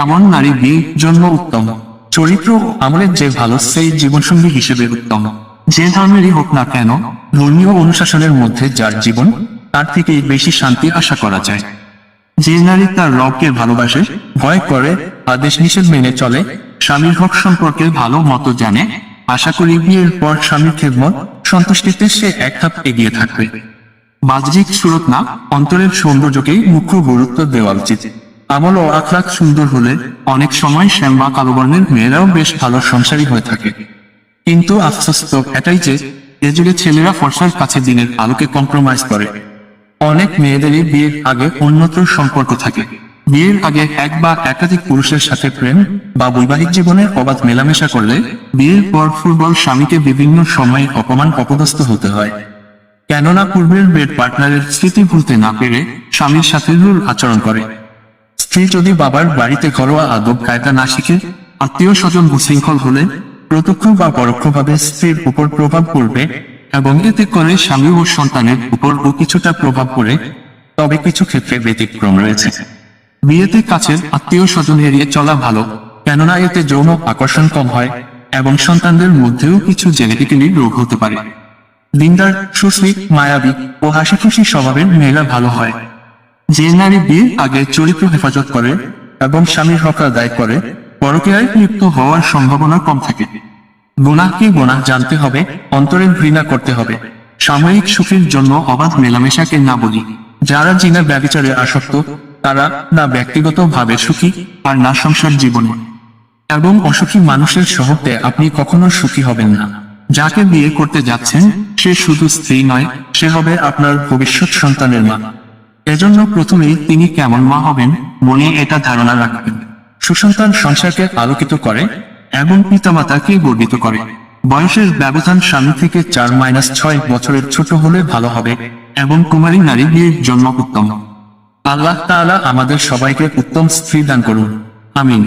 কেমন নারী বিয়ের জন্য উত্তম। চরিত্র ও আমলের যে ভালো, সেই জীবনসঙ্গী হিসেবে উত্তম। যে ধর্মেরই হোক না কেন, ধর্মীয় অনুশাসনের মধ্যে যার জীবন, তার থেকে বেশি শান্তি আশা করা যায়। যে নারী তার রবকে ভালোবাসে, ভয় করে, আদেশ নিষেধ মেনে চলে, স্বামীর হক সম্পর্কে ভালো মতো জানে, আশা করি বিয়ের পর স্বামীর খেদমত, সন্তুষ্টিতে সে এক ধাপ এগিয়ে থাকবে। বাহ্যিক সুরত না, অন্তরের সৌন্দর্যকেই মুখ্য গুরুত্ব দেওয়া উচিত। আমল ও আখলাক সুন্দর হলে অনেক সময় শ্যাম বা কালো বর্ণের মেয়েরাও বেশ ভালো সংসারী হয়ে থাকে। কিন্তু আফসোস তো এটাই যে, এ যুগে ছেলেরা ফর্সার কাছে দিনের আলোকে কম্প্রোমাইজ করে। অনেক মেয়েদেরই বিয়ের আগে উন্নত সম্পর্ক থাকে। বিয়ের আগে এক বা একাধিক পুরুষের সাথে প্রেম বা বৈবাহিক জীবনে অবাধ মেলামেশা করলে বিয়ের পর ফুটবল স্বামীকে বিভিন্ন সময়ে অপমান অপদস্থ হতে হয়। কেননা পূর্বের বেড পার্টনারের স্মৃতি ভুলতে না পেরে স্বামীর সাথে রুল আচরণ করে। স্ত্রী যদি বাবার বাড়িতে ঘরোয়া আদব কায়দা না শিখে, আত্মীয় স্বজন উশৃঙ্খল হলে প্রত্যক্ষ বা পরোক্ষভাবে স্ত্রীর উপর প্রভাব পড়বে এবং এতে করে স্বামী ও সন্তানের উপরও কিছুটা প্রভাব পড়ে, তবে কিছু ক্ষেত্রে ব্যতিক্রম রয়েছে। বিয়েতে কাছের আত্মীয় স্বজন এড়িয়ে চলা ভালো, কেননা এতে যৌন আকর্ষণ কম হয় এবং সন্তানদের মধ্যেও কিছু জেনেটিক্যালি রোগ হতে পারে। লিন্ডার সুশ্রী, মায়াবী ও হাসি খুশি স্বভাবের মেয়েরা ভালো হয়। যে নারী বিয়ের আগে চরিত্র হেফাজত করে এবং স্বামীর হক আদায় করে, পরকীয়ায় লিপ্ত হওয়ার সম্ভাবনা কম থাকে। গুনাহকে গুনাহ জানতে হবে, অন্তরে ঘৃণা করতে হবে। সাময়িক সুখের জন্য অবাধ মেলামেশাকে না বলি। যারা জিনা ব্যবিচারে আসক্ত, তারা না ব্যক্তিগত ভাবে সুখী আর না সংসার জীবনে। এবং অসুখী মানুষের সহতে আপনি কখনো সুখী হবেন না। যাকে বিয়ে করতে যাচ্ছেন, সে শুধু স্ত্রী নয়, সে হবে আপনার ভবিষ্যৎ সন্তানের মা। এজন্য প্রথমেই তিনি কেমন মা হবেন মনে এটা ধারণা রাখবেন। সুসন্তান সংসারকে আলোকিত করে এবং পিতামাতাকে গর্বিত করে। বয়সের ব্যবধান স্বামী থেকে চার মাইনাস ছয় বছরের ছোট হলে ভালো হবে এবং কুমারী নারী বিয়ের জন্ম উত্তম। আল্লাহ তাআলা আমাদের সবাইকে উত্তম স্ত্রী দান করুন। আমিন।